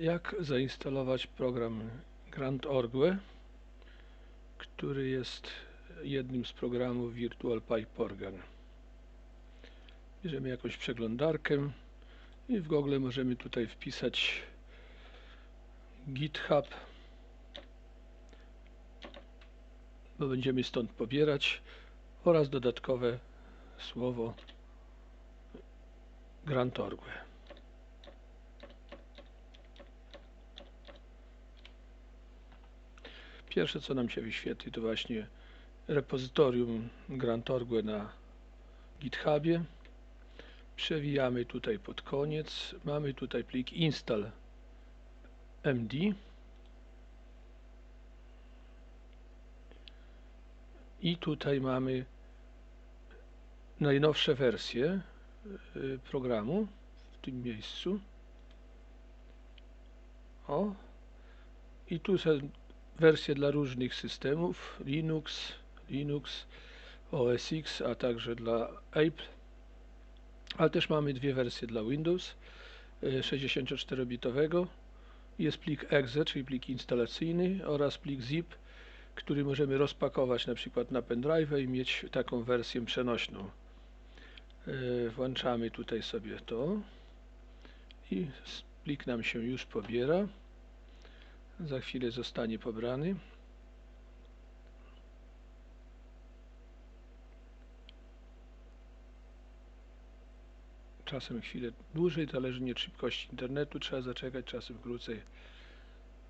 jak zainstalować program Grand Orgue, który jest jednym z programów Virtual Pipe Organ. Bierzemy jakąś przeglądarkę i w Google możemy tutaj wpisać GitHub, bo będziemy stąd pobierać oraz dodatkowe słowo Grand Orgue. Pierwsze co nam się wyświetli to właśnie repozytorium Grand Orgue na GitHubie. Przewijamy tutaj pod koniec. Mamy tutaj plik install md. I tutaj mamy najnowsze wersje y, programu w tym miejscu. O. I tu wersje dla różnych systemów Linux, Linux, OS X, a także dla Apple. Ale też mamy dwie wersje dla Windows 64-bitowego. Jest plik exe, czyli plik instalacyjny oraz plik zip, który możemy rozpakować na przykład na pendrive i mieć taką wersję przenośną. Włączamy tutaj sobie to i plik nam się już pobiera. Za chwilę zostanie pobrany. Czasem chwilę dłużej, zależnie od szybkości internetu, trzeba zaczekać, czasem krócej.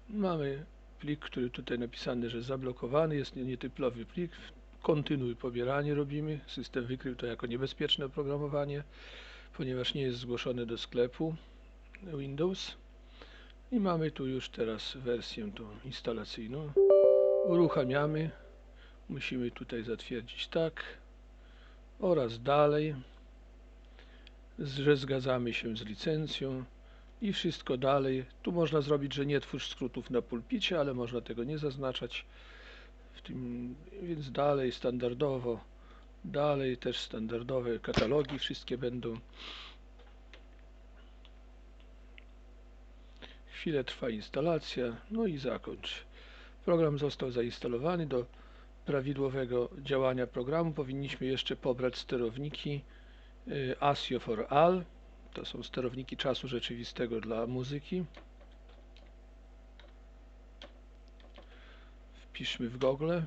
Mamy plik, który tutaj napisany, że zablokowany, jest nietypowy plik. Kontynuuj pobieranie robimy. System wykrył to jako niebezpieczne oprogramowanie, ponieważ nie jest zgłoszone do sklepu Windows. I mamy tu już teraz wersję tą instalacyjną. Uruchamiamy. Musimy tutaj zatwierdzić tak oraz dalej, że zgadzamy się z licencją i wszystko dalej. Tu można zrobić, że nie twórz skrótów na pulpicie, ale można tego nie zaznaczać. W tym, więc dalej standardowo, dalej też standardowe katalogi wszystkie będą. Chwilę trwa instalacja, no i zakończ. Program został zainstalowany. Do prawidłowego działania programu powinniśmy jeszcze pobrać sterowniki y, ASIO for All. To są sterowniki czasu rzeczywistego dla muzyki. Wpiszmy w Google.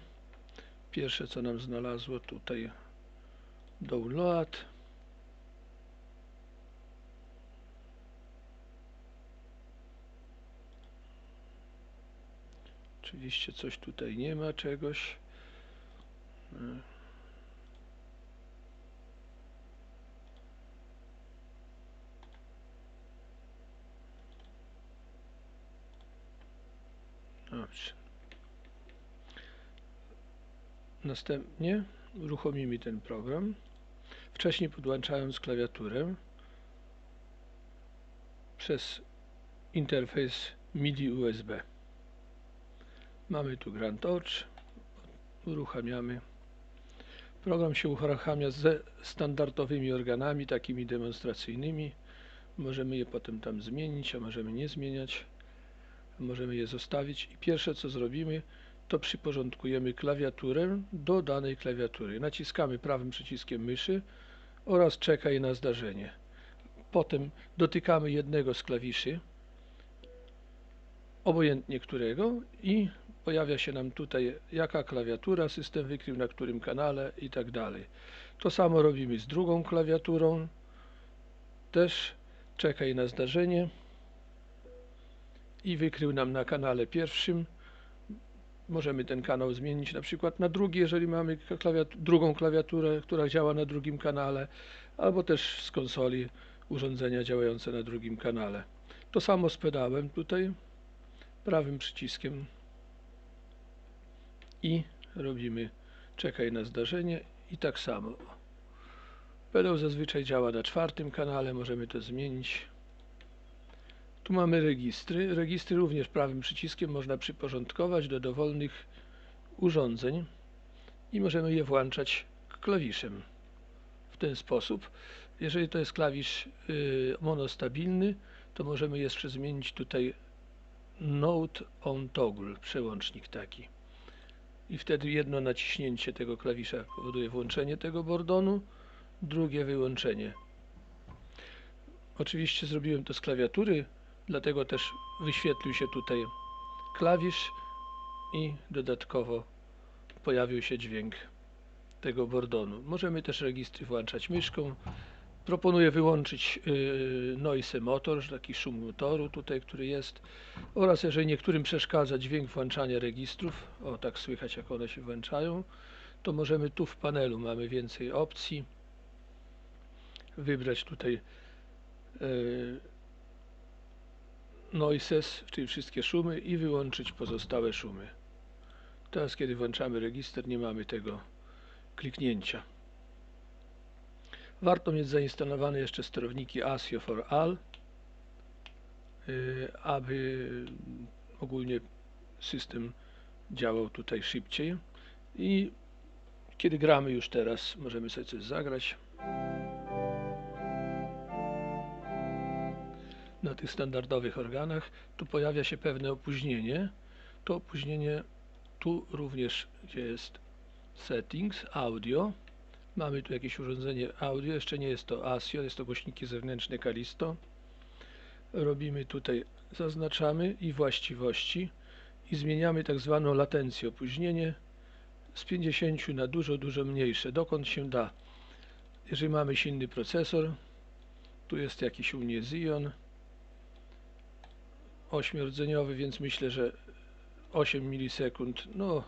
Pierwsze co nam znalazło tutaj download. Oczywiście coś tutaj nie ma czegoś. Dobrze. Następnie uruchomimy ten program. Wcześniej podłączając klawiaturę przez interfejs MIDI USB. Mamy tu Grand Touch. Uruchamiamy. Program się uruchamia ze standardowymi organami, takimi demonstracyjnymi. Możemy je potem tam zmienić, a możemy nie zmieniać. Możemy je zostawić i pierwsze co zrobimy, to przyporządkujemy klawiaturę do danej klawiatury. Naciskamy prawym przyciskiem myszy oraz czekaj na zdarzenie. Potem dotykamy jednego z klawiszy, obojętnie którego i pojawia się nam tutaj jaka klawiatura, system wykrył na którym kanale i tak dalej. To samo robimy z drugą klawiaturą. Też czekaj na zdarzenie i wykrył nam na kanale pierwszym. Możemy ten kanał zmienić na przykład na drugi, jeżeli mamy drugą klawiaturę, która działa na drugim kanale, albo też z konsoli urządzenia działające na drugim kanale. To samo z pedałem tutaj, prawym przyciskiem i robimy czekaj na zdarzenie i tak samo. Pedał zazwyczaj działa na czwartym kanale, możemy to zmienić. Tu mamy registry. Registry również prawym przyciskiem można przyporządkować do dowolnych urządzeń i możemy je włączać klawiszem. W ten sposób, jeżeli to jest klawisz yy, monostabilny, to możemy jeszcze zmienić tutaj Note on Toggle, przełącznik taki. I wtedy jedno naciśnięcie tego klawisza powoduje włączenie tego bordonu, drugie wyłączenie. Oczywiście zrobiłem to z klawiatury, dlatego też wyświetlił się tutaj klawisz i dodatkowo pojawił się dźwięk tego bordonu. Możemy też registry włączać myszką. Proponuję wyłączyć yy, noise motor, taki szum motoru tutaj, który jest oraz jeżeli niektórym przeszkadza dźwięk włączania registrów, o tak słychać jak one się włączają, to możemy tu w panelu mamy więcej opcji. Wybrać tutaj yy, noises, czyli wszystkie szumy i wyłączyć pozostałe szumy. Teraz kiedy włączamy register nie mamy tego kliknięcia. Warto mieć zainstalowane jeszcze sterowniki ASIO for All, y, aby ogólnie system działał tutaj szybciej. I kiedy gramy już teraz, możemy sobie coś zagrać. Na tych standardowych organach tu pojawia się pewne opóźnienie. To opóźnienie tu również, jest Settings, Audio. Mamy tu jakieś urządzenie audio, jeszcze nie jest to ASIO, jest to głośniki zewnętrzne Kalisto. Robimy tutaj, zaznaczamy i właściwości i zmieniamy tak zwaną latencję, opóźnienie z 50 na dużo, dużo mniejsze, dokąd się da. Jeżeli mamy silny procesor, tu jest jakiś u mnie Xeon ośmiordzeniowy, więc myślę, że 8 milisekund, no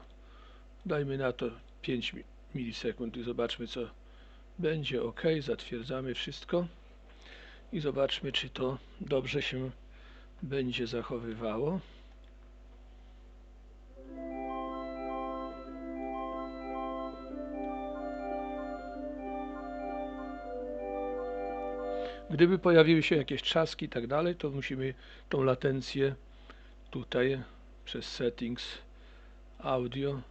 dajmy na to 5 mi- milisekund i zobaczmy co będzie ok, zatwierdzamy wszystko i zobaczmy czy to dobrze się będzie zachowywało. Gdyby pojawiły się jakieś trzaski i tak dalej, to musimy tą latencję tutaj przez settings audio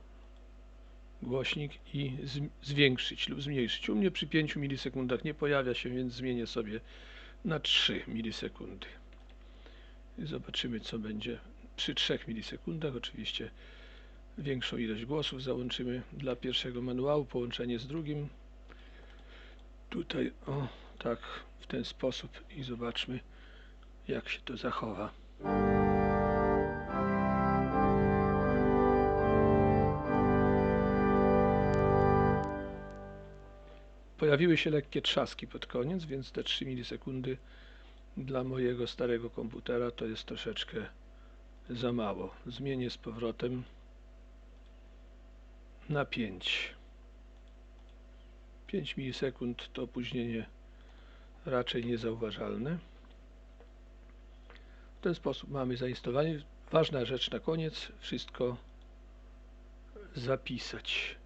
głośnik i zwiększyć lub zmniejszyć. U mnie przy 5 milisekundach nie pojawia się, więc zmienię sobie na 3 milisekundy. Zobaczymy co będzie przy 3 milisekundach. Oczywiście większą ilość głosów załączymy dla pierwszego manuału, połączenie z drugim. Tutaj o tak w ten sposób i zobaczmy jak się to zachowa. Pojawiły się lekkie trzaski pod koniec, więc te 3 milisekundy dla mojego starego komputera to jest troszeczkę za mało. Zmienię z powrotem na 5. 5 milisekund to opóźnienie raczej niezauważalne. W ten sposób mamy zainstalowanie. Ważna rzecz na koniec, wszystko zapisać.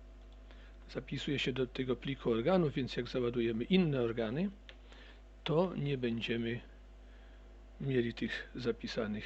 Zapisuje się do tego pliku organów, więc jak załadujemy inne organy, to nie będziemy mieli tych zapisanych